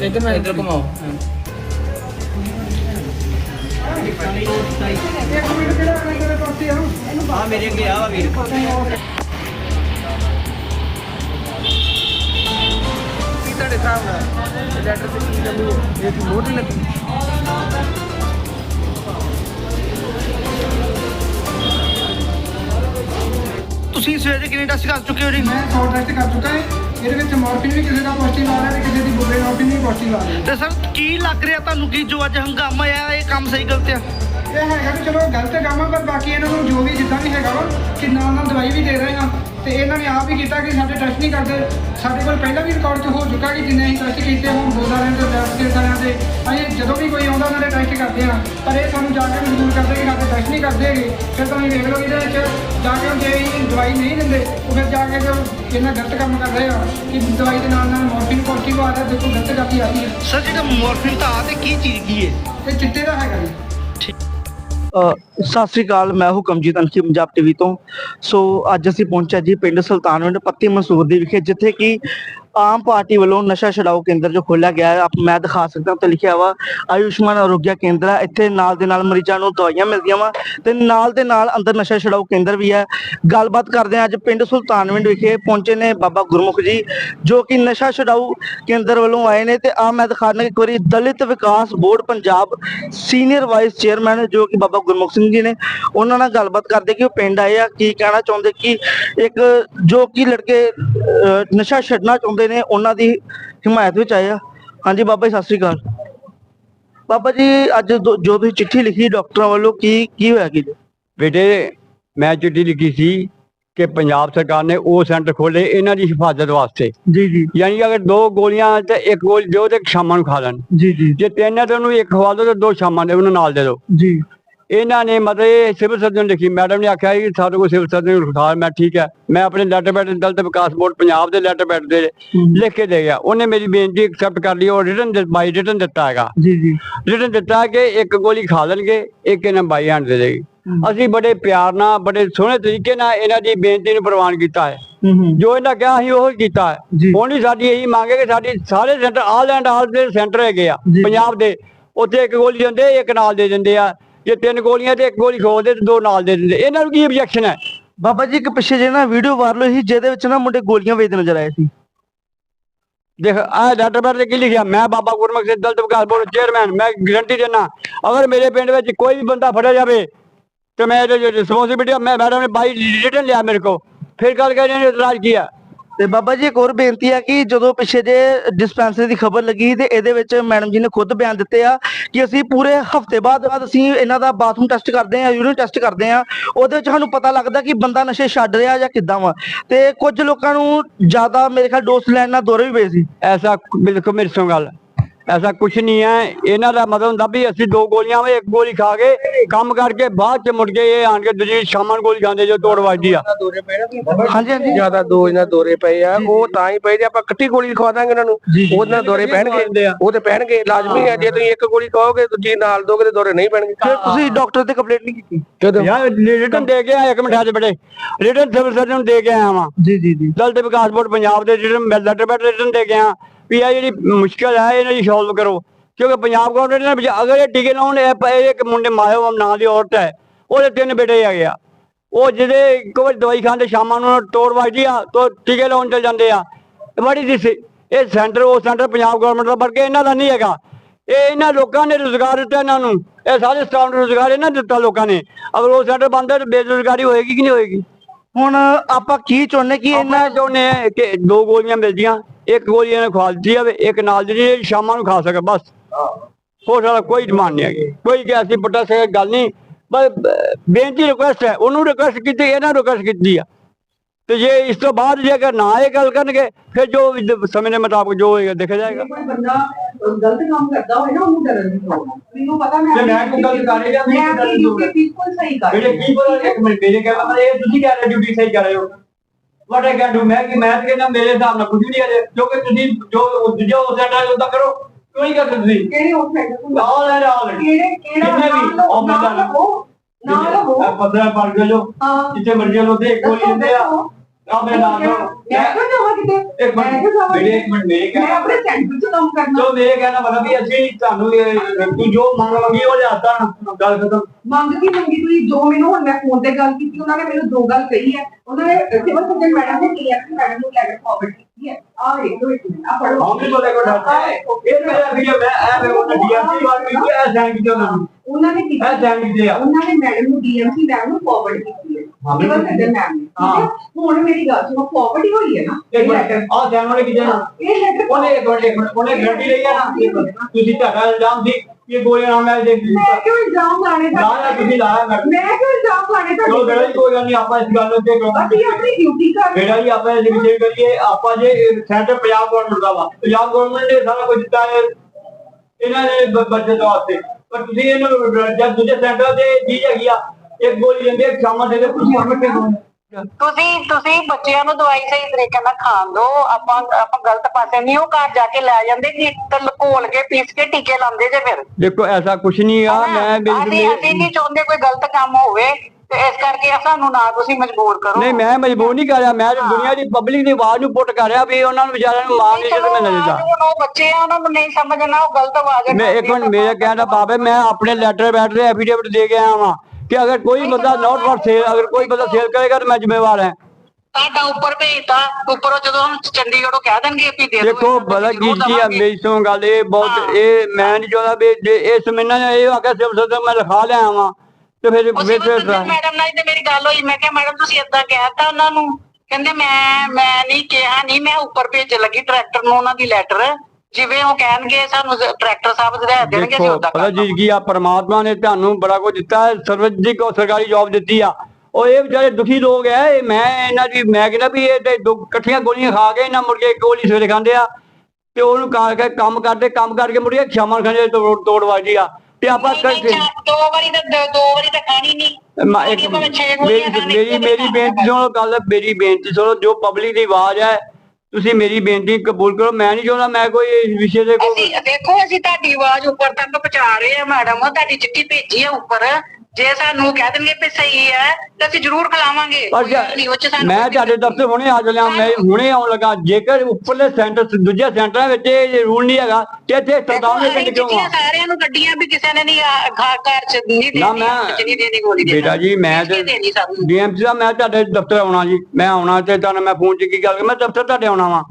ਇੱਧਰ ਮੈਂ ਇੱਧਰ ਘੁਮਾਓ ਹਾਂ। ਆ ਮੇਰੇ ਅੱਗੇ ਆ ਵਾ ਵੀਰ ਕੀ ਤੁਹਾਡੇ ਹਿਸਾਬ ਨਾਲ ਲੈਟਰ ਤੇ ਕੀ ਕਮੀ ਹੈ ਇਹ ਕੀ ਮੋਟੀ ਲੱਗੀ ਤੁਸੀਂ ਸਵੇਰੇ ਕਿੰਨੇ ਟੈਸਟ ਕਰ ਚੁੱਕੇ ਹੋ ਜੀ ਮੈਂ 100 ਟੈਸਟ ਕਰ ਚੁੱਕਾ ਹੈ ਇਹਦੇ ਵਿੱਚ ਮੋਰਫਿਨ ਵੀ ਕਿਸੇ ਦਾ ਪੋਜ਼ਿਟਿਵ ਆ ਰਿਹਾ ਤੇ ਕਿਸੇ ਦੀ ਬੁਪਰੇਨੋਰਫਿਨ ਵੀ ਪੋਜ਼ਿਟਿਵ ਆ ਰਿਹਾ। ਤੇ ਸਰ ਕੀ ਲੱਗ ਰਿਹਾ ਤੁਹਾਨੂੰ ਕਿ ਜੋ ਅੱਜ ਹੰਗਾਮਾ ਆ ਇਹ ਕੰਮ ਸਹੀ ਗਲਤ ਆ? ਇਹ ਹੈਗਾ ਕਿ ਚਲੋ ਗਲਤ ਕੰਮ ਆ ਪਰ ਬਾਕੀ ਇਹਨਾਂ ਨੂੰ ਜੋ ਵੀ ਜਿੱਦਾਂ ਵੀ ਹੈਗਾ ਵਾ ਕਿ ਨਾਲ ਨਾਲ ਦਵਾਈ ਵੀ ਦੇ ਰਹੇ ਹਾਂ। ਤੇ ਇਹਨਾਂ ਨੇ ਆਪ ਹੀ ਕੀਤਾ ਕਿ ਸਾਡੇ ਟੈਸਟ ਨਹੀਂ ਕਰਦੇ। ਸਾਡੇ ਕੋਲ ਪਹਿਲਾਂ ਵੀ ਰਿਕਾਰਡ 'ਚ ਹੋ ਚੁੱਕਾ ਕਿ ਜਿੰਨੇ ਅਸੀਂ ਟੈਸਟ ਕੀਤੇ ਹੁਣ ਦੋ ਸਾਰਿਆਂ ਦੇ ਲੈਬ ਦੇ ਸਾਰਿਆਂ ਦੇ ਅਸੀਂ ਜਦੋਂ ਵੀ ਕੋਈ ਆਉਂਦਾ ਉਹਨਾਂ ਦੇ ਟੈਸਟ ਕਰਦੇ ਆ ਪਰ ਇਹ ਸਾਨੂੰ ਜਾ ਕੇ ਮਜਬੂਰ ਕਰਦੇ ਕਿ ਸਾਡੇ ਟੈਸਟ ਨਹੀਂ ਕਰਦੇ ਹੈਗੇ। ਫਿਰ ਤੁਸੀਂ ਵੇਖ ਲਓ ਇਹਦੇ ਵਿੱਚ ਜਾ ਕੇ ਜੇ ਅਸੀਂ ਦਵਾਈ ਨਹੀਂ ਦਿੰਦੇ ਉਹ ਫਿਰ ਜਾ ਕੇ ਤੇ ਇਹਨਾਂ ਗਲਤ ਕੰਮ ਕਰ ਰਹੇ ਆ ਕਿ ਦਵਾਈ ਦੇ ਨਾਲ ਨਾਲ ਮੋਰਫਿਨ ਪੋਜ਼ਿਟਿਵ ਆ ਰਿਹਾ ਦੇਖੋ ਗਲਤ ਗੱਲ ਹੀ ਆ ਰਹੀ ਹੈ। ਸਰ ਜਿਹੜਾ ਮੋਰਫਿਨ ਤਾਂ ਆ ਤੇ ਕੀ ਚੀਜ਼ ਕੀ ਹੈ? ਇਹ ਚਿੱਟੇ ਦਾ ਹੈਗਾ ਜੀ। ਅ, ਸਤਿ ਸ੍ਰੀ ਅਕਾਲ, ਮੈਂ ਹੁਕਮਜੀਤ ਅੰਸ਼ੀ ਪੰਜਾਬ ਟੀਵੀ ਤੋਂ। ਸੋ, ਅੱਜ ਅਸੀਂ ਪਹੁੰਚਿਆ ਜੀ ਪਿੰਡ ਸੁਲਤਾਨਵਿੰਡ ਪੱਤੀ ਮਨਸੂਰ ਦੇ ਵਿਖੇ, ਜਿੱਥੇ ਕਿ ਆਮ ਪਾਰਟੀ ਵੱਲੋਂ ਨਸ਼ਾ ਛਡਾਓ ਕੇਂਦਰ ਜੋ ਖੋਲਿਆ ਗਿਆ ਹੈ, ਆਪ ਮੈਂ ਦਿਖਾ ਸਕਦਾ ਤੇ ਲਿਖਿਆ ਵਾ, ਆਯੁਸ਼ਮਾਨ ਆਰੋਗਿਆ ਕੇਂਦਰ ਹੈ ਇੱਥੇ ਨਾਲ ਦੇ ਨਾਲ ਮਰੀਜ਼ਾਂ ਨੂੰ ਦਵਾਈਆਂ ਮਿਲਦੀਆਂ ਵਾ, ਤੇ ਨਾਲ ਦੇ ਨਾਲ ਅੰਦਰ ਨਸ਼ਾ ਛਡਾਓ ਕੇਂਦਰ ਵੀ ਹੈ। ਗੱਲਬਾਤ ਕਰਦੇ ਹਾਂ, ਅੱਜ ਪਿੰਡ ਸੁਲਤਾਨਵਿੰਡ ਵਿਖੇ ਪਹੁੰਚੇ ਨੇ ਬਾਬਾ ਗੁਰਮੁਖ ਜੀ, ਜੋ ਕਿ ਨਸ਼ਾ ਛਡਾਊ ਕੇਂਦਰ ਵੱਲੋਂ ਆਏ ਨੇ, ਤੇ ਆ ਮੈਂ ਦਿਖਾਣਾ ਇੱਕ ਵਾਰੀ Dalit Vikas board Punjab senior vice chairman ਜੋ ਕਿ ਬਾਬਾ ਗੁਰਮੁਖ ਸਿੰਘ ਜੀ ਨੇ, ਉਹਨਾਂ ਨਾਲ ਗੱਲਬਾਤ ਕਰਦੇ ਕਿ ਉਹ ਪਿੰਡ ਆਏ ਆ, ਕੀ ਕਹਿਣਾ ਚਾਹੁੰਦੇ, ਕਿ ਇੱਕ ਜੋ ਕਿ ਲੜਕੇ ਨਸ਼ਾ ਛੱਡਣਾ ਚਾਹੁੰਦੇ ਨੇ ਉਹਨਾਂ ਦੀ ਹਮਾਇਤ ਵਿੱਚ ਆਏ ਆ। ਹਾਂਜੀ ਬਾਬਾ ਜੀ ਸਤਿ ਸ੍ਰੀ ਅਕਾਲ। ਬਾਬਾ ਜੀ ਅੱਜ ਜੋ ਤੁਸੀਂ ਚਿੱਠੀ ਲਿਖੀ ਡਾਕਟਰਾਂ ਵੱਲੋਂ ਕੀ ਕੀ ਹੋਇਆ ਕੀ? ਬੇਟੇ ਮੈਂ ਚਿੱਠੀ ਲਿਖੀ ਸੀ ਕਿ ਪੰਜਾਬ ਸਰਕਾਰ ਨੇ ਉਹ ਸੈਂਟਰ ਖੋਲੇ ਇਹਨਾਂ ਦੀ ਹਿਫਾਜ਼ਤ ਵਾਸਤੇ। ਜੀ ਜੀ। ਯਾਨੀ ਅਗਰ ਦੋ ਗੋਲੀਆਂ ਤੇ ਇੱਕ ਗੋਲੀ ਦਿਓ ਤੇ ਇੱਕ ਸ਼ਾਮਾਂ ਨੂੰ ਖਾ ਲੈਣ। ਜੀ ਜੀ। ਜੇ ਤਿੰਨ ਹੈ ਤਾਂ ਉਹਨੂੰ ਇੱਕ ਖਵਾ ਦਿਓ ਤੇ ਦੋ ਸ਼ਾਮਾਂ ਦੇ ਉਹਨੂੰ ਨਾਲ ਦੇ ਦਿਓ। ਜੀ। ਇਹਨਾਂ ਨੇ ਮਤਲਬ ਇਹ ਸਿਵਲ ਸਰਜਨ ਲਿਖੀ ਮੈਡਮ ਨੇ ਆਖਿਆ ਕਿ ਸਾਡੇ ਕੋਲ ਸਿਵਲ ਸਰਜਨ ਲਿਖਾ ਮੈਂ ਠੀਕ ਹੈ ਮੈਂ ਆਪਣੇ letter pad Dalit Vikas board Punjab ਦੇ ਲੈਟਰ ਪੈਡ ਦੇ ਲਿਖ ਕੇ ਦੇ ਗਿਆ ਉਹਨੇ ਮੇਰੀ ਬੇਨਤੀ ਐਕਸੈਪਟ ਕਰ ਲਈ ਉਹ ਰਿਟਨ ਬਾਈ ਰਿਟਨ ਦਿੱਤਾ ਹੈਗਾ। ਜੀ ਜੀ। ਰਿਟਨ ਦਿੱਤਾ ਕਿ ਇੱਕ ਗੋਲੀ ਖਾ ਲੈਣਗੇ ਇੱਕ ਇਹਨਾਂ ਬਾਈ ਹੈਂਡ ਦੇ ਦੇਗੀ। ਅਸੀਂ ਬੜੇ ਪਿਆਰ ਨਾਲ ਬੜੇ ਸੋਹਣੇ ਤਰੀਕੇ ਨਾਲ ਇਹਨਾਂ ਦੀ ਬੇਨਤੀ ਨੂੰ ਪ੍ਰਵਾਨ ਕੀਤਾ ਹੈ। ਜੋ ਇਹਨਾਂ ਕਿਹਾ ਅਸੀਂ ਉਹ ਕੀਤਾ। ਹੁਣ ਵੀ ਸਾਡੀ ਇਹੀ ਮੰਗ ਹੈ ਕਿ ਸਾਡੀ ਸਾਰੇ ਸੈਂਟਰ ਆਲ ਐਂਡ ਆਲ ਦੇ ਸੈਂਟਰ ਹੈਗੇ ਆ। ਪੰਜਾਬ ਦੇ। ਉੱਥੇ ਇੱਕ ਗੋਲੀ ਦਿੰਦੇ ਇੱਕ ਨਾਲ ਦੇ ਦਿੰਦੇ ਆ। ਜੇ ਤਿੰਨ ਗੋਲੀਆਂ ਤੇ ਇੱਕ ਗੋਲੀ ਖੋਲਦੇ ਤੇ ਦੋ ਨਾਲ ਦੇ ਦਿੰਦੇ। ਇਹਨਾਂ ਨੂੰ ਕੀ ਆਬਜੈਕਸ਼ਨ ਹੈ? ਬਾਬਾ ਜੀ ਇੱਕ ਪਿੱਛੇ ਜੇ ਨਾ ਵੀਡੀਓ ਵਾਇਰਲ ਹੋਈ ਸੀ ਜਿਹਦੇ ਵਿੱਚ ਨਾ ਮੁੰਡੇ ਗੋਲੀਆਂ ਵੇਚਦੇ ਨਜ਼ਰ ਆਏ ਸੀ। ਦੇਖ ਆਹ ਪੈਡ ਤੇ ਕੀ ਲਿਖਿਆ? ਮੈਂ ਬਾਬਾ ਗੁਰਮੁਖ ਸਿੰਘ ਦਲਤ ਵਿਕਾਸ ਬੋਰਡ ਚੇਅਰਮੈਨ ਮੈਂ ਗਰੰਟੀ ਦਿੰਦਾ ਅਗਰ ਮੇਰੇ ਪਿੰਡ ਵਿੱਚ ਕੋਈ ਵੀ ਬੰਦਾ ਫੜਿਆ ਜਾਵੇ ਤੇ ਮੈਂ ਇਹਦੇ ਰਿਸਪੌਂਸਿਬਿਲਟੀ ਮੈਂ ਮੈਡਮ ਨੇ ਬਾਈ ਰਿਟਨ ਲਿਆ ਮੇਰੇ ਕੋ ਫਿਰ ਗੱਲ ਕਹਿੰਦੇ ਨੇ ਇਤਰਾਜ਼ ਕੀਆ ਤੇ ਬਾਬਾ ਜੀ ਇੱਕ ਹੋਰ ਬੇਨਤੀ ਹੈ ਕਿ ਜਦੋਂ ਪਿੱਛੇ ਜੇ ਡਿਸਪੈਂਸਰੀ ਦੀ ਖਬਰ ਲੱਗੀ ਤੇ ਇਹਦੇ ਵਿੱਚ ਮੈਡਮ ਜੀ ਨੇ ਖੁਦ ਬਿਆਨ ਦਿੱਤੇ ਆ ਕਿ ਅਸੀਂ ਪੂਰੇ ਹਫ਼ਤੇ ਬਾਅਦ ਬਾਅਦ ਅਸੀਂ ਇਹਨਾਂ ਦਾ ਬਾਥਰੂਮ ਟੈਸਟ ਕਰਦੇ ਆ ਯੂਰਿਨ ਟੈਸਟ ਕਰਦੇ ਆ, ਉਹਦੇ ਵਿੱਚ ਸਾਨੂੰ ਪਤਾ ਲੱਗਦਾ ਕਿ ਬੰਦਾ ਨਸ਼ੇ ਛੱਡ ਰਿਹਾ ਜਾਂ ਕਿੱਦਾਂ ਵਾ। ਤੇ ਕੁਝ ਲੋਕਾਂ ਨੂੰ ਜ਼ਿਆਦਾ ਮੇਰੇ ਖਿਆਲ ਡੋਸ ਲੈਣ ਨਾਲ ਦੌਰੇ ਵੀ ਪਏ ਸੀ। ਐਸਾ ਬਿਲਕੁਲ ਮੇਰੀ ਸੁਣ ਗੱਲ। ਐਸਾ ਕੁਝ ਨਹੀਂ ਹੈ। ਇਹਨਾਂ ਦਾ ਮਤਲਬ ਹੁੰਦਾ ਵੀ ਅਸੀਂ ਦੋ ਗੋਲੀਆਂ ਵੇ ਇੱਕ ਗੋਲੀ ਖਾ ਕੇ ਕੰਮ ਕਰਕੇ ਬਾਅਦ ਚ ਮੁੜ ਕੇ ਇਹ ਆਣ ਕੇ ਦੂਜੀ ਸ਼ਾਮਾਂ ਨੂੰ ਗੋਲੀ ਖਾਂਦੇ ਜੋ ਤੋੜ ਵੱਜਦੀ ਆ। ਦੋਰੇ ਪਏ ਨਾ ਹਾਂਜੀ ਹਾਂਜੀ। ਜ਼ਿਆਦਾ ਦੋ ਇਹਨਾਂ ਦੋਰੇ ਪਏ ਆ ਉਹ ਤਾਂ ਹੀ ਪਏ ਜੇ ਆਪਾਂ ਇਕੱਠੀ ਗੋਲੀ ਖਵਾ ਦਾਂਗੇ ਇਹਨਾਂ ਨੂੰ। ਉਹਦੇ ਨਾਲ ਦੋਰੇ ਪੈਣਗੇ। ਉਹ ਤੇ ਪੈਣਗੇ। ਲਾਜ਼ਮੀ ਹੈ ਜੇ ਤੁਸੀਂ ਇੱਕ ਗੋਲੀ ਖਾਓਗੇ ਦੂਜੀ ਨਾਲ ਦੋਗੇ ਤੇ ਦੋਰੇ ਨਹੀਂ ਪੈਣਗੇ। ਫਿਰ ਤੁਸੀਂ ਡਾਕਟਰ ਤੇ ਕੰਪਲੇਂਟ ਨਹੀਂ ਕੀਤੀ? ਕਦੋਂ? ਯਾਰ ਰਿਟਨ ਦੇ ਕੇ ਆਇਆ ਇੱਕ ਮਿੰਟ ਹੱਥ ਬੜੇ। ਰਿਟਨ ਸਿਵਲ ਸਰਜਨ ਨੂੰ ਦੇ ਕੇ ਆਇਆ ਵਾਂ। ਜੀ ਜੀ ਜੀ। ਦਲਤ ਵਿਕਾਸ ਬੋਰਡ ਪੰਜਾਬ ਦੇ ਮੈਂ ਲੈਟਰ ਬੈਟ ਰਿਟਨ ਦੇ ਕੇ ਆਇਆ। ਵੀ ਇਹ ਜਿਹੜੀ ਮੁਸ਼ਕਲ ਹੈ ਇਹਨਾਂ ਦੀ ਸੋਲਵ ਕਰੋ। ਕਿਉਂਕਿ ਪੰਜਾਬ ਗਵਰਨਮੈਂਟ ਨੇ ਅਗਰ ਇਹ ਟੀਕੇ ਲਾਉਣ ਇਹ ਇੱਕ ਮੁੰਡੇ ਮਾਇਓ ਨਾਂ ਦੀ ਔਰਤ ਹੈ। ਉਹਦੇ ਤਿੰਨ ਬੇਟੇ ਆ ਗਿਆ ਉਹ ਜਿਹਦੇ ਇੱਕ ਵਾਰ ਦਵਾਈ ਖਾਂਦੇ ਸ਼ਾਮਾਂ ਨੂੰ ਤੋੜ ਵੱਜਦੀ ਆ ਤੋ ਟੀਕੇ ਲਾਉਣ ਚਲ ਜਾਂਦੇ ਆ। ਬੜੀ ਦਿਸ ਇਹ ਸੈਂਟਰ ਉਹ ਸੈਂਟਰ ਪੰਜਾਬ ਗਵਰਨਮੈਂਟ ਦਾ ਵਰਗੇ ਇਹਨਾਂ ਦਾ ਨਹੀਂ ਹੈਗਾ। ਇਹ ਇਹਨਾਂ ਲੋਕਾਂ ਨੇ ਰੋਜ਼ਗਾਰ ਦਿੱਤਾ ਇਹਨਾਂ ਨੂੰ। ਇਹ ਸਾਰੇ ਸਟਾਫ ਨੂੰ ਰੋਜ਼ਗਾਰ ਇਹਨਾਂ ਦਿੱਤਾ ਲੋਕਾਂ ਨੇ। ਅਗਰ ਉਹ ਸੈਂਟਰ ਬੰਦ ਹੈ ਤਾਂ ਬੇਰੁਜ਼ਗਾਰੀ ਹੋਏਗੀ ਕਿ ਨਹੀਂ ਹੋਏਗੀ? ਹੁਣ ਆਪਾਂ ਕੀ ਚਾਹੁੰਦੇ ਕਿ ਇਹਨਾਂ ਚਾਹੁੰਦੇ ਆ ਕਿ ਦੋ ਗੋਲੀਆਂ ਮਿਲਦੀਆਂ। ਇੱਕ ਗੋਲੀ ਇਹਨੇ ਖਵਾ ਦਿੱਤੀ ਜਾਵੇ ਇੱਕ ਨਾਲ ਜਿਹੜੀ ਸ਼ਾਮਾਂ ਨੂੰ ਖਾ ਸਕੇ ਬਸ। ਹੋਰ ਸਾਡਾ ਕੋਈ ਡਿਮਾਂਡ ਨਹੀਂ ਹੈਗੀ। ਕੋਈ ਕਿ ਅਸੀਂ ਵੱਡਾ ਸੇ ਗੱਲ ਨਹੀਂ। ਬਸ ਬੇਨਤੀ ਰਿਕੁਐਸਟ ਹੈ। ਉਹਨੂੰ ਰਿਕੁਐਸਟ ਕੀਤੀ ਇਹਨਾਂ ਰਿਕੁਐਸਟ ਕੀਤੀ ਆ। ਤੇ ਜੇ ਇਸ ਤੋਂ ਬਾਅਦ ਜੇ ਅਗਰ ਨਾ ਇਹ ਗੱਲ ਕਰਨਗੇ ਫਿਰ ਜੋ ਸਮੇਂ ਦੇ ਮੁਤਾਬਕ ਜੋ ਹੋਏਗਾ ਦੇਖਿਆ ਜਾਏਗਾ। ਕੋਈ ਬੰਦਾ ਗਲਤ ਕੰਮ ਕਰਦਾ ਹੋਏ ਨਾ ਉਹਨੂੰ ਡਰਨ ਦੀ ਲੋੜ ਨਹੀਂ। ਮੈਨੂੰ ਪਤਾ ਮੈਂ ਮੈਂ ਕੋਈ ਗਲਤ ਕਰ ਰਿਹਾ ਮੈਂ? ਬਿਲਕੁਲ ਸਹੀ ਕਰ ਰਹੀ ਕੀ ਬੋਲ ਇੱਕ ਮਿੰਟ ਮੇਰੇ ਕਹਿ ਮਤਲਬ ਇਹ ਤੁਸੀਂ ਕਹਿ ਰਹੇ ਡਿਊਟੀ ਸਹੀ ਕਰ ਰਹੇ ਹੋ। ਵਾਟ ਆਈ ਕੈਨ ਡੂ ਮੈਂ ਕਿ ਮੈਂ ਤਾਂ ਕਹਿੰਦਾ ਮੇਰੇ ਹਿਸਾਬ ਨਾਲ ਕੁਝ ਵੀ ਨਹੀਂ ਹੈ ਕਿਉਂਕਿ ਤੁਸੀਂ ਜੋ ਜੋ ਉਸ ਦਾ ਉਹਦਾ ਕਰੋ। ਕਿਉਂ ਨਹੀਂ ਕਰਦੇ ਤੁਸੀਂ? ਕਿਹੜੇ ਉਸ ਸਾਈਡ ਤੋਂ ਆਲ ਐਂਡ ਆਲ ਕਿਹੜੇ ਕਿਹੜਾ ਵੀ ਉਹ ਮੈਂ ਲਵੋ ਲਵੋ ਪੜ ਗਏ ਜੋ ਜਿੱਥੇ ਮਰਜ਼ੀ ਲੋ ਇੱਕ ਗੋਲੀ ਦਿੰਦੇ ਆ। ਆ ਮੇਰੇ ਨਾਲ ਮੈਂ ਕਿਉਂ ਜਾਵਾਂ ਕਿਤੇ? ਇੱਕ ਮੈਂ ਮਿੰਟ ਕਿਉਂ ਜਾਵਾਂ ਮੇਰੇ ਇੱਕ ਮਿੰਟ ਮੇਰੇ ਮੈਂ ਕਹਿਣਾ। ਆਪਣੇ ਸੈਂਟਰ 'ਚ ਕੰਮ ਕਰਨਾ। ਜੋ ਮੇਰੇ ਕਹਿਣਾ ਮਤਲਬ ਵੀ ਅਸੀਂ ਤੁਹਾਨੂੰ ਇਹ- ਤੂੰ ਜੋ ਮੰਗ ਮੰਗੀ ਉਹ ਲਿਆਤਾ। ਗੱਲ ਖਤਮ। ਮੰਗ ਕੀ ਮੰਗੀ ਤੁਸੀਂ? ਜੋ ਮੈਨੂੰ ਹੁਣ ਮੈਂ ਫੋਨ ਤੇ ਗੱਲ ਕੀਤੀ ਉਹਨਾਂ ਨੇ ਮੈਨੂੰ ਦੋ ਗੱਲ ਕਹੀ ਹੈ। ਉਹਨਾਂ ਨੇ ਸਿਵਲ ਸਰਜਨ ਮੈਡਮ ਨੇ ਕਲੀਅਰ ਮੈਡਮ ਨੂੰ ਲੈਟਰ ਫਾਰਵਰਡ ਕੀਤੀ ਹੈ। ਆ ਵੇਖੋ ਇੱਕ ਮਿੰਟ ਆ ਪੜੋ ਹਾਂ ਵੀ ਬੋਲੇ ਕੋ ਡਰਦਾ ਹੈ। ਇਹ ਮੇਰਾ ਵੀਡੀਓ ਮੈਂ ਇਹ ਮੇਰੇ ਕੋਲ ਡੀਐਮਸੀ ਵਾਰ ਵੀ ਇਹ ਸੈਂਡ ਕੀਤਾ ਉਹਨਾਂ ਨੂੰ। ਉਹਨਾਂ ਨੇ ਕੀਤਾ ਇਹ ਕੀਤੇ। ਆ। ਉਹਨਾਂ ਨੇ ਮੈਡਮ ਨੂੰ ਡੀਐਮਸੀ ਮੈਮ ਨੂੰ ਫਾਰਵਰਡ ਕੀਤੀ ਹੈ। ਸਿਵਲ ਬਿਲਕੁਲ। ਸਰਜਨ ਮੈਮ ਨੇ ਹੈ? ਹੁਣ ਮੇਰੀ ਗੱਲ ਸੁਣੋ ਹੀ ਹੋਈ ਹੈ ਨਾ ਇਹ ਲੈਟਰ ਆ ਸੈਂਡ ਵਾਲੇ ਕਿਤੇ ਨਾ ਇਹ ਲੈਟਰ ਉਹਨੇ ਇੱਕ ਮਿੰਟ ਇੱਕ ਮਿੰਟ ਉਹਨੇ ਗਰੰਟੀ ਲਈ ਆ ਨਾ? ਤੁਸੀਂ ਤੁਹਾਡਾ ਇਲਜ਼ਾਮ ਸੀ ਕਿ ਗੋਲੀਆਂ ਨਾਲ ਮੈਂ ਦੇ ਮੈਂ ਕਿਉਂ ਇਲਜ਼ਾਮ ਲਾਣੇ ਨਾ ਨਾ ਤੁਸੀਂ ਲਾਇਆ ਮੈਂ ਮੈਂ ਕਿਉਂ ਇਲਜ਼ਾਮ ਲਾਣੇ ਚਲੋ ਤੁਹਾਡੇ ਬੇੜਾ ਜੀ ਕੋਈ ਗੱਲ ਨਹੀਂ ਆਪਾਂ ਇਸ ਗੱਲ ਉੱਤੇ ਅਸੀਂ ਆਪਣੀ ਡਿਊਟੀ ਕਰ ਬੇੜਾ ਜੀ ਆਪਾਂ ਇਸ ਵਿਸ਼ੇ ਕਰੀਏ ਆਪਾਂ ਜੇ ਸੈਂਟਰ ਪੰਜਾਬ ਗਵਰਨਮੈਂਟ ਦਾ ਵਾ ਪੰਜਾਬ ਗਵਰਨਮੈਂਟ ਨੇ ਸਾਰਾ ਕੁਝ ਦਿੱਤਾ ਹੈ ਇਹਨਾਂ ਨੇ ਬ- ਬਚਤ ਵਾਸਤੇ। ਪਰ ਤੁਸੀਂ ਇਹਨੂੰ ਜਦ ਦੂਜੇ ਸੈਂਟਰ ਦੇ ਚੀਜ਼ ਹੈਗੀ ਆ ਇੱਕ ਗੋਲੀ ਦਿੰਦੇ ਇੱਕ ਸ਼ਾਮਾਂ ਦੇ ਦੇ ਤੁਸੀਂ ਆਪਣੇ ਤੇ ਤੁਸੀਂ ਤੁਸੀਂ ਬੱਚਿਆਂ ਨੂੰ ਦਵਾਈ ਸਹੀ ਤਰੀਕੇ ਨਾਲ ਖਾਣ ਦਿਓ ਆਪਾਂ ਆਪਾਂ ਗਲਤ ਪਾਸੇ ਨਹੀਂ ਉਹ ਘਰ ਜਾ ਕੇ ਲੈ ਜਾਂਦੇ ਕਿ ਤੇ ਲਕੋਲ ਕੇ ਪੀਸ ਕੇ ਟੀਕੇ ਲਾਉਂਦੇ ਜੇ ਫਿਰ। ਦੇਖੋ ਐਸਾ ਕੁਝ ਨਹੀਂ ਆ ਮੈਂ ਅਸੀਂ ਅਸੀਂ ਨਹੀਂ ਚਾਹੁੰਦੇ ਕੋਈ ਗਲਤ ਕੰਮ ਹੋਵੇ ਤੇ ਇਸ ਕਰਕੇ ਸਾਨੂੰ ਨਾ ਤੁਸੀਂ ਮਜਬੂਰ ਕਰੋ। ਨਹੀਂ ਮੈਂ ਮਜਬੂਰ ਨਹੀਂ ਕਰ ਰਿਹਾ ਮੈਂ ਤਾਂ ਦੁਨੀਆ ਦੀ ਪਬਲਿਕ ਦੀ ਆਵਾਜ਼ ਨੂੰ ਪੁੱਟ ਕਰ ਰਿਹਾ ਵੀ ਉਹਨਾਂ ਨੂੰ ਵਿਚਾਰਿਆਂ ਨੂੰ ਮਾਰ ਨਹੀਂ ਸਕਦੇ ਮੈਂ ਹੁਣ ਉਹ ਬੱਚੇ ਆ ਉਹਨਾਂ ਨੂੰ ਨਹੀਂ ਸਮਝਣਾ ਉਹ ਗਲਤ ਆਵਾਜ਼ ਮੈਂ ਇੱਕ ਮਿੰਟ ਮੇਰੇ ਕਹਿਣ ਦਾ ਹੈ ਮੈਂ ਆਪਣੇ ਲੈਟਰ ਬੈਠ ਦੇ ਐਫੀਡੇਵਿਟ ਦੇ ਕੇ ਆਇਆ ਵਾਂ। ਕਿ ਅਗਰ ਕੋਈ ਬੰਦਾ ਨਾਟ ਫॉर ਸੇਲ ਅਗਰ ਕੋਈ ਬੰਦਾ ਸੇਲ ਕਰੇਗਾ ਤਾਂ ਮੈਂ ਜ਼ਿੰਮੇਵਾਰ ਹਾਂ। ਤੁਹਾਡਾ ਉੱਪਰ ਭੇਜਤਾ ਉੱਪਰੋਂ ਜਦੋਂ ਹੁਣ ਚੰਡੀਗੜ੍ਹੋਂ ਕਹਿ ਦੇਣਗੇ ਵੀ ਦੇ ਦਿਓ ਦੇਖੋ ਇਹ ਬੜਾ ਜ਼ਰੂਰ ਕੀ ਆ ਦੇਵਾਂਗੇ। ਮੇਰੀ ਗੱਲ ਇਹ ਬਹੁਤ ਇਹ ਮੈਂ ਨਹੀਂ ਚਾਹੁੰਦਾ ਵੀ ਜੇ ਇਸ ਮਹੀਨਾ ਨੇ ਇਹ ਆਖਿਆ ਸਿਵਲ ਸਰਜਨ ਮੈਂ ਲਿਖਾ ਲਿਆ ਵਾਂ ਤੇ ਫਿਰ ਮੈਡਮ ਨਾਲ ਤੇ ਮੇਰੀ ਗੱਲ ਹੋਈ ਮੈਂ ਕਿਹਾ ਮੈਡਮ ਤੁਸੀਂ ਏਦਾਂ ਕਹਿਤਾ ਉਹਨਾਂ ਨੂੰ ਕਹਿੰਦੇ ਮੈਂ ਮੈਂ ਨਹੀਂ ਕਿਹਾ ਨਹੀਂ ਮੈਂ ਉੱਪਰ ਭੇਜਣ ਲੱਗੀ ਡਾਇਰੈਕਟਰ ਨੂੰ ਉਹਨਾਂ ਦੀ ਲੈਟਰ ਜਿਵੇਂ ਉਹ ਕਹਿਣਗੇ ਸਾਨੂੰ ਡਾਇਰੈਕਟਰ ਸਾਹਿਬ ਹਦਾਇਤ ਦੇਣਗੇ ਅਸੀਂ ਦੇਖੋ ਉਦਾਂ ਪਤਾ ਜੀ ਕੀ ਆ ਪਰਮਾਤਮਾ ਨੇ ਤੁਹਾਨੂੰ ਬੜਾ ਕੁਝ ਦਿੱਤਾ ਹੈ ਸਰਵਜਿਕ ਔਰ ਸਰਕਾਰੀ ਜੌਬ ਦਿੱਤੀ ਆ। ਉਹ ਇਹ ਵਿਚਾਰੇ ਦੁਖੀ ਲੋਕ ਐ ਇਹ ਮੈਂ ਇਹਨਾਂ ਦੀ ਮੈਂ ਕਹਿੰਦਾ ਵੀ ਇਹ ਤੇ ਦੋ ਇਕੱਠੀਆਂ ਗੋਲੀਆਂ ਖਾ ਕੇ ਇਹਨਾਂ ਇੱਕ ਗੋਲੀ ਸਵੇਰੇ ਖਾਂਦੇ ਆ। ਤੇ ਉਹਨੂੰ ਕਾ ਕੇ ਕੰਮ ਕਰਦੇ ਕੰਮ ਕਰਕੇ ਕੇ ਸ਼ਾਮਾਂ ਖਾਂਦੇ ਤੋੜ ਤੋੜ ਵੱਜਦੀ ਆ। ਤੇ ਆਪਾਂ ਨਹੀਂ, ਨਹੀਂ, ਕਰ- ਚਾਰ- ਦੋ ਵਾਰੀ ਤਾਂ ਦੋ- ਦੋ ਵਾਰੀ ਤਾਂ ਖਾਣੀ ਨਹੀਂ। ਮੈਂ ਇੱਕ ਮੇਰੀ ਮੇਰੀ ਮੇਰੀ ਬੇਨਤੀ ਸੁਣੋ ਗੱਲ ਮੇਰੀ ਬੇਨਤੀ ਸੁਣੋ ਜੋ ਪਬਲਿਕ ਦੀ ਆਵਾਜ਼ ਹੈ ਤੁਸੀਂ ਮੇਰੀ ਬੇਨਤੀ ਕਬੂਲ ਕਰੋ, ਮੈਂ ਨਹੀਂ ਚਾਹੁੰਦਾ, ਮੈਂ ਕੋਈ ਇਸ ਵਿਸ਼ੇ ਦੇ ਕੋਈ ਅਸੀਂ ਦੇਖੋ, ਅਸੀਂ ਤੁਹਾਡੀ ਆਵਾਜ਼ ਉੱਪਰ ਤੱਕ ਪਹੁੰਚਾ ਰਹੇ ਹਾਂ, ਮੈਡਮ। ਤੁਹਾਡੀ ਚਿੱਠੀ ਭੇਜੀ ਹੈ ਉੱਪਰ। ਜੇ ਸਾਨੂੰ ਕਹਿ ਦੇਣਗੇ ਵੀ ਸਹੀ ਹੈ ਤਾਂ ਅਸੀਂ ਜ਼ਰੂਰ ਖਿਲਾਵਾਂਗੇ। ਪਰ ਕੋਈ ਗੱਲ ਨਹੀਂ, ਉਹ 'ਚ ਸਾਨੂੰ ਮੈਂ ਕੋਈ ਤੁਹਾਡੇ ਦਫ਼ਤਰ ਹੁਣੇ ਆ ਚੱਲਿਆ ਮੈਂ ਹੁਣੇ ਆਉਣ ਲੱਗਾ ਜੇਕਰ ਉੱਪਰਲੇ ਸੈਂਟਰ ਦੂਜੇ ਸੈਂਟਰਾਂ ਵਿੱਚ ਇਹ ਰੂਲ ਨਹੀਂ ਹੈਗਾ ਤੇ ਇੱਥੇ ਸਰਦਾਰ ਨੇ ਅਸੀਂ ਕਿਉਂ ਆ? ਚਿੱਠੀਆਂ ਸਾਰਿਆਂ ਨੂੰ ਕੱਢੀਆਂ ਵੀ ਕਿਸੇ ਨੇ ਨਹੀਂ ਆ- ਘਰ ਘਰ ਚ ਨਹੀਂ ਦੇਣੀ ਨਾ ਮੈਂ ਵਿੱਚ ਨਹੀਂ ਦੇਣੀ ਗੋਲੀ ਦੇਣੀ ਬੇਟਾ ਜੀ ਮੈਂ ਤੇ ਦੇਣੀ ਸਾਨੂੰ। ਡੀਐਮਸੀ ਦਾ ਮੈਂ ਤੁਹਾਡੇ ਦਫ਼ਤਰ ਆਉਣਾ ਜੀ ਮੈਂ ਆਉਣਾ ਤੇ ਤੁਹਾਨੂੰ ਮੈਂ ਫੋਨ 'ਚ ਕੀ ਗੱਲ ਮੈਂ ਦਫ਼ਤਰ ਤੁਹਾਡੇ ਆਉਣਾ ਵਾ।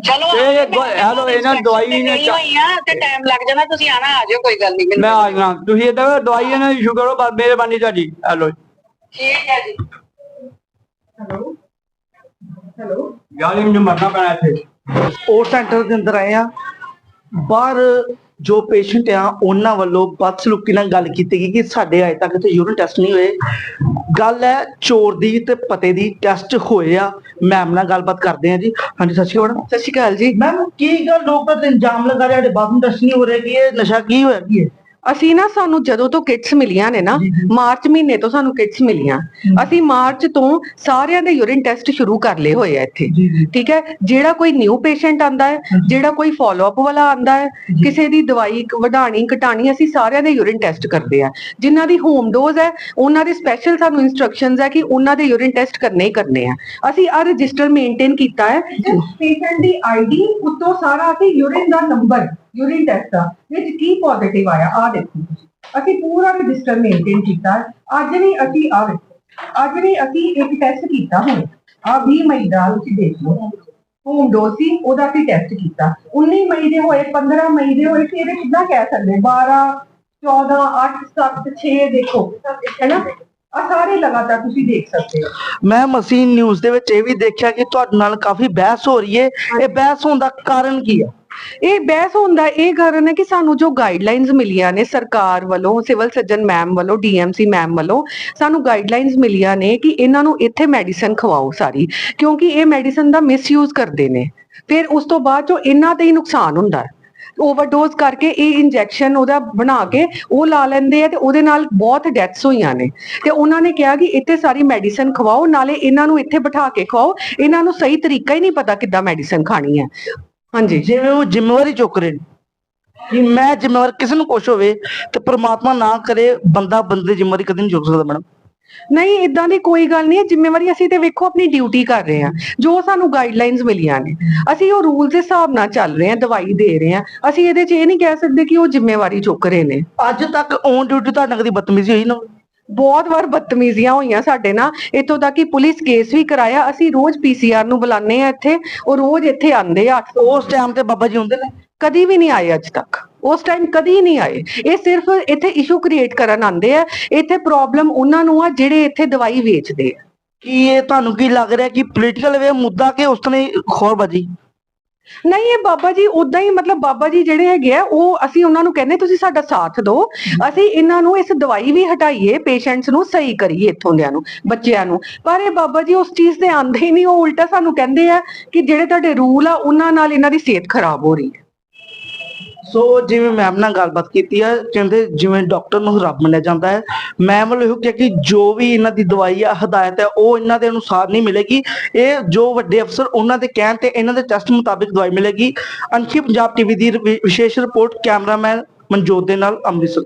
ਚਲੋ ਹੈਲੋ, ਇਹਨਾਂ ਦਵਾਈ ਨੇ ਗਈ ਹੋਈ ਆ ਤੇ ਟਾਈਮ ਲੱਗ ਜਾਣਾ ਤੁਸੀਂ ਆਣਾ ਆ ਜਾਓ ਕੋਈ ਗੱਲ ਨਹੀਂ ਮੈਂ ਆ ਜਾਣਾ। ਤੁਸੀਂ ਇਹਦਾ ਦਵਾਈ ਇਹਨਾਂ ਦੀ ਸ਼ੁਕਰ ਹੋ ਮਿਹਰਬਾਨੀ ਤੁਹਾਡੀ ਹੈਲੋ। ਠੀਕ ਹੈ ਜੀ। ਹੈਲੋ। ਹੈਲੋ। ਯਾਰ ਮੈਨੂੰ ਮਰਨਾ ਪੈਣਾ ਇੱਥੇ। ਉਹ ਸੈਂਟਰ ਦੇ ਅੰਦਰ ਆਏ ਆ। ਬਾਹਰ ਜੋ ਪੇਸ਼ੈਂਟ ਆ ਉਹਨਾਂ ਵੱਲੋਂ ਬਦਸਲੂਕੀ ਨਾਲ ਗੱਲ ਕੀਤੀ ਗਈ ਕਿ ਸਾਡੇ ਅਜੇ ਤੱਕ ਤੇ ਯੂਰਿਨ ਟੈਸਟ ਨਹੀਂ ਹੋਏ। ਗੱਲ ਹੈ ਚੋਰ ਦੀ ਤੇ ਪਤੇ ਦੀ ਟੈਸਟ ਹੋਏ ਆ। ਮੈਮ ਨਾਲ ਗੱਲਬਾਤ ਕਰਦੇ ਆ ਜੀ। ਹਾਂਜੀ ਸਤਿ ਸ਼੍ਰੀ ਅਕਾਲ ਸਤਿ ਸ਼੍ਰੀ ਅਕਾਲ ਜੀ। ਮੈਮ ਕੀ ਗੱਲ ਲੋਕ ਤਾਂ ਇਲਜ਼ਾਮ ਲਗਾ ਰਹੇ ਸਾਡੇ ਬਾਥਰੂਮ ਟੈਸਟ ਨਹੀਂ ਹੋ ਰਹੇ ਕਿ ਇਹ ਨਸ਼ਾ ਕੀ ਹੋਇਆ ਕੀ ਹੈ ਅਸੀਂ ਨਾ ਸਾਨੂੰ ਜਦੋਂ ਤੋਂ ਕਿਟਸ ਮਿਲੀਆਂ ਨੇ ਨਾ। ਮਾਰਚ ਮਹੀਨੇ ਤੋਂ ਸਾਨੂੰ ਕਿਟਸ ਮਿਲੀਆਂ। ਅਸੀਂ ਮਾਰਚ ਤੋਂ ਸਾਰਿਆਂ ਦੇ ਯੂਰਿਨ ਟੈਸਟ ਸ਼ੁਰੂ ਕਰ ਲਏ ਹੋਏ ਆ ਇੱਥੇ। ਠੀਕ ਹੈ? ਜਿਹੜਾ ਕੋਈ ਨਿਊ ਪੇਸ਼ੈਂਟ ਆਂਦਾ ਹੈ ਜਿਹੜਾ ਕੋਈ ਫਾਲੋ ਅਪ ਵਾਲਾ ਆਂਦਾ ਹੈ। ਕਿਸੇ ਦੀ ਦਵਾਈ ਵਧਾਣੀ ਘਟਾਣੀ ਅਸੀਂ ਸਾਰਿਆਂ ਦੇ ਯੂਰਿਨ ਟੈਸਟ ਕਰਦੇ ਆ। ਜਿਨ੍ਹਾਂ ਦੀ ਹੋਮ ਡੋਜ਼ ਹੈ ਉਹਨਾਂ ਦੇ ਸਪੈਸ਼ਲ ਸਾਨੂੰ ਇਨਸਟਰਕਸ਼ਨਸ ਹੈ ਕਿ ਉਹਨਾਂ ਦੇ ਯੂਰਿਨ ਟੈਸਟ ਕਰਨੇ ਹੀ ਕਰਨੇ ਆ। ਅਸੀਂ ਆ ਰਜਿਸਟਰ ਮੇਨਟੇਨ ਕੀਤਾ ਹੈ ਪੇਸ਼ੈਂਟ ਦੀ ਆਈਡੀ ਉੱਤੋਂ ਸਾਰਾ ਅਸੀਂ ਯੂਰਿਨ ਦਾ ਨੰਬਰ ਯੂਰਿਨ ਟੈਸਟ ਦਾ। ਵਿੱਚ ਕੀ ਪੋਜ਼ਿਟਿਵ ਆਇਆ? ਆ ਦੇਖੋ। ਅਸੀਂ ਪੂਰਾ ਰਜਿਸਟਰ ਮੇਨਟੇਨ ਕੀਤਾ। ਅੱਜ ਵੀ ਅਸੀਂ ਆ ਵੇਖੋ। ਅੱਜ ਵੀ ਅਸੀਂ ਇੱਕ ਟੈਸਟ ਕੀਤਾ ਹੁਣ। ਆ 20 ਮਈ ਦਾ ਤੁਸੀਂ ਦੇਖ ਲਓ। ਹੋਮ ਡੋਜ਼ ਸੀ ਉਹਦਾ ਅਸੀਂ ਟੈਸਟ ਕੀਤਾ। 19 ਮਈ ਦੇ ਹੋਏ 15 ਮਈ ਦੇ ਹੋਏ ਇਹਦੇ ਕਿੱਦਾਂ ਕਹਿ ਸਕਦੇ 12 14 8 7 6 ਦੇਖੋ। ਹੈ ਨਾ ਆ ਸਾਰੇ ਲਗਾਤਾਰ ਤੁਸੀਂ ਦੇਖ ਸਕਦੇ ਹੋ। ਮੈਮ ਅਸੀਂ ਨਿਊਜ਼ ਦੇ ਵਿੱਚ ਇਹ ਵੀ ਦੇਖਿਆ ਕਿ ਤੁਹਾਡੇ ਨਾਲ ਕਾਫੀ ਬਹਿਸ ਹੋ ਰਹੀ ਹੈ। ਇਹ ਬਹਿਸ ਹੋਣ ਦਾ ਕਾਰਨ ਕੀ ਹੈ ਇਹ ਬਹਿਸ ਹੁੰਦਾ, ਇਹ ਕਾਰਨ ਹੈ ਕਿ ਸਾਨੂੰ ਜੋ ਗਾਈਡਲਾਈਨਸ ਮਿਲੀਆਂ ਨੇ ਸਰਕਾਰ ਵੱਲੋਂ, ਸਿਵਲ ਸਰਜਨ ਮੈਮ ਵੱਲੋਂ ਡੀਐਮਸੀ ਮੈਮ ਵੱਲੋਂ, ਸਾਨੂੰ ਗਾਈਡਲਾਈਨਸ ਮਿਲੀਆਂ ਨੇ ਕਿ ਇਹਨਾਂ ਨੂੰ ਇੱਥੇ ਮੈਡੀਸਨ ਖਵਾਓ ਸਾਰੀ, ਕਿਉਂਕਿ ਇਹ ਮੈਡੀਸਨ ਦਾ ਮਿਸਯੂਜ਼ ਕਰਦੇ ਨੇ। ਫਿਰ ਉਸ ਤੋਂ ਬਾਅਦ ਜੋ ਇਹਨਾਂ ਤੇ ਹੀ ਨੁਕਸਾਨ ਹੁੰਦਾ। ਹੈ ਓਵਰਡੋਜ਼ ਕਰਕੇ ਇਹ ਇੰਜੈਕਸ਼ਨ ਉਹਦਾ ਬਣਾ ਕੇ ਉਹ ਲਾ ਲੈਂਦੇ ਆ ਤੇ ਉਹਦੇ ਨਾਲ ਬਹੁਤ ਡੈਥਸ ਹੋਈਆਂ ਨੇ। ਤੇ ਉਹਨਾਂ ਨੇ ਕਿਹਾ ਕਿ ਇੱਥੇ ਸਾਰੀ ਮੈਡੀਸਨ ਖਵਾਓ, ਨਾਲੇ ਇਹਨਾਂ ਨੂੰ ਇੱਥੇ ਬਿਠਾ ਕੇ ਖਵਾਓ। ਇਹਨਾਂ ਨੂੰ ਸਹੀ ਤਰੀਕਾ ਹੀ ਨਹੀਂ ਪਤਾ ਕਿੱਦਾਂ ਮੈਡੀਸਨ ਖਾਣੀ ਹੈ। ਹਾਂਜੀ। ਜਿਵੇਂ ਉਹ ਜ਼ਿੰਮੇਵਾਰੀ ਚੁੱਕ ਰਹੇ ਨੇ ਕਿ ਮੈਂ ਜ਼ਿੰਮੇਵਾਰ ਕਿਸੇ ਨੂੰ ਕੁਛ ਹੋਵੇ ਤੇ ਪ੍ਰਮਾਤਮਾ ਨਾ ਕਰੇ ਬੰਦਾ ਬੰਦੇ ਦੀ ਜ਼ਿੰਮੇਵਾਰੀ ਕਦੇ ਨਹੀਂ ਚੁੱਕ ਸਕਦਾ ਮੈਡਮ। ਨਹੀਂ ਇਦਾਂ ਦੀ ਕੋਈ ਗੱਲ ਨਹੀਂ ਹੈ। ਜ਼ਿੰਮੇਵਾਰੀ ਅਸੀਂ ਤੇ ਵੇਖੋ ਆਪਣੀ ਡਿਊਟੀ ਕਰ ਰਹੇ ਹਾਂ। ਜੋ ਸਾਨੂੰ ਗਾਈਡਲਾਈਨਸ ਮਿਲੀਆਂ ਨੇ ਅਸੀਂ ਉਹ ਰੂਲਸ ਦੇ ਹਿਸਾਬ ਨਾਲ ਚੱਲ ਰਹੇ ਹਾਂ ਦਵਾਈ ਦੇ ਰਹੇ ਹਾਂ। ਅਸੀਂ ਇਹਦੇ 'ਚ ਇਹ ਨਹੀਂ ਕਹਿ ਸਕਦੇ ਕਿ ਉਹ ਜ਼ਿੰਮੇਵਾਰੀ ਚੁੱਕ ਰਹੇ ਨੇ। ਅੱਜ ਤੱਕ ਔਨ ਡਿਊਟੀ ਤੁਹਾਡੇ ਨਾਲ ਕਦੀ ਬਦਤਮੀਜ਼ੀ ਹੋਈ ਨਾ ਬਹੁਤ ਵਾਰ ਬਦਤਮੀਜ਼ੀਆਂ ਹੋਈਆਂ ਸਾਡੇ ਨਾਲ। ਇੱਥੋਂ ਤੱਕ ਕਿ ਪੁਲਿਸ ਕੇਸ ਵੀ ਕਰਾਇਆ। ਅਸੀਂ ਰੋਜ਼ ਪੀਸੀਆਰ ਨੂੰ ਬੁਲਾਉਂਦੇ ਆ ਇੱਥੇ। ਉਹ ਰੋਜ਼ ਇੱਥੇ ਆਉਂਦੇ ਆ। ਉਸ ਟਾਈਮ ਤੇ ਬਾਬਾ ਜੀ ਹੁੰਦੇ ਨੇ? ਕਦੀ ਵੀ ਨਹੀਂ ਆਏ ਅੱਜ ਤੱਕ। ਉਸ ਟਾਈਮ ਕਦੀ ਨਹੀਂ ਆਏ। ਇਹ ਸਿਰਫ ਇੱਥੇ ਇਸ਼ੂ ਕ੍ਰੀਏਟ ਕਰਨ ਆਉਂਦੇ ਆ। ਇੱਥੇ ਪ੍ਰੋਬਲਮ ਉਹਨਾਂ ਨੂੰ ਆ ਜਿਹੜੇ ਇੱਥੇ ਦਵਾਈ ਵੇਚਦੇ ਆ। ਕੀ ਇਹ ਤੁਹਾਨੂੰ ਕੀ ਲੱਗ ਰਿਹਾ ਕਿ ਪੋਲੀਟੀਕਲ ਵੇ ਮੁੱਦਾ ਕਿ ਉਸ ਤਰ੍ਹਾਂ ਹੀ ਖੌਰਬਾਜੀ? ਨਹੀਂ, ਇਹ ਬਾਬਾ ਜੀ ਉਦਾਂ ਹੀ ਮਤਲਬ ਬਾਬਾ ਜੀ ਜਿਹੜੇ ਹੈਗੇ ਆ, ਉਹ ਅਸੀਂ ਉਹਨਾਂ ਨੂੰ ਕਹਿੰਦੇ, ਤੁਸੀਂ ਸਾਡਾ ਸਾਥ ਦਿਓ। ਅਸੀਂ ਇਹਨਾਂ ਨੂੰ ਇਸ ਦਵਾਈ ਵੀ ਹਟਾਈਏ, ਪੇਸ਼ੈਂਟਸ ਨੂੰ ਸਹੀ ਕਰੀਏ ਇੱਥੋਂ ਦਿਆਂ ਨੂੰ, ਬੱਚਿਆਂ ਨੂੰ। ਪਰ ਇਹ ਬਾਬਾ ਜੀ ਉਸ ਚੀਜ਼ ਦੇ ਆਂਦੇ ਹੀ ਨਹੀਂ, ਉਹ ਉਲਟਾ ਸਾਨੂੰ ਕਹਿੰਦੇ ਆ ਕਿ ਜਿਹੜੇ ਤੁਹਾਡੇ ਰੂਲ ਆ, ਉਹਨਾਂ ਨਾਲ ਇਹਨਾਂ ਦੀ ਸਿਹਤ ਖਰਾਬ ਹੋ ਰਹੀ ਹੈ। ਸੋ ਜਿਵੇਂ ਮੈਮ ਨਾਲ ਗੱਲਬਾਤ ਕੀਤੀ ਹੈ ਕਹਿੰਦੇ ਜਿਵੇਂ ਡਾਕਟਰ ਨੂੰ ਰੱਬ ਮੰਨਿਆ ਜਾਂਦਾ ਹੈ ਮੈਮ ਵੱਲੋਂ ਇਹੋ ਕਿਹਾ ਕਿ ਜੋ ਵੀ ਇਹਨਾਂ ਦੀ ਦਵਾਈ ਆ, ਹਦਾਇਤ ਹੈ, ਉਹ ਇਹਨਾਂ ਦੇ ਅਨੁਸਾਰ ਨਹੀਂ ਮਿਲੇਗੀ। ਇਹ ਜੋ ਵੱਡੇ ਅਫਸਰ ਉਹਨਾਂ ਦੇ ਕਹਿਣ ਤੇ ਇਹਨਾਂ ਦੇ ਟੈਸਟ ਮੁਤਾਬਿਕ ਦਵਾਈ ਮਿਲੇਗੀ। ਅੰਸ਼ੀ ਪੰਜਾਬ ਟੀਵੀ ਦੀ ਵਿਸ਼ੇਸ਼ ਰਿਪੋਰਟ, ਕੈਮਰਾਮੈਨ ਮਨਜੋਤ ਦੇ ਨਾਲ ਅੰਮ੍ਰਿਤਸਰ।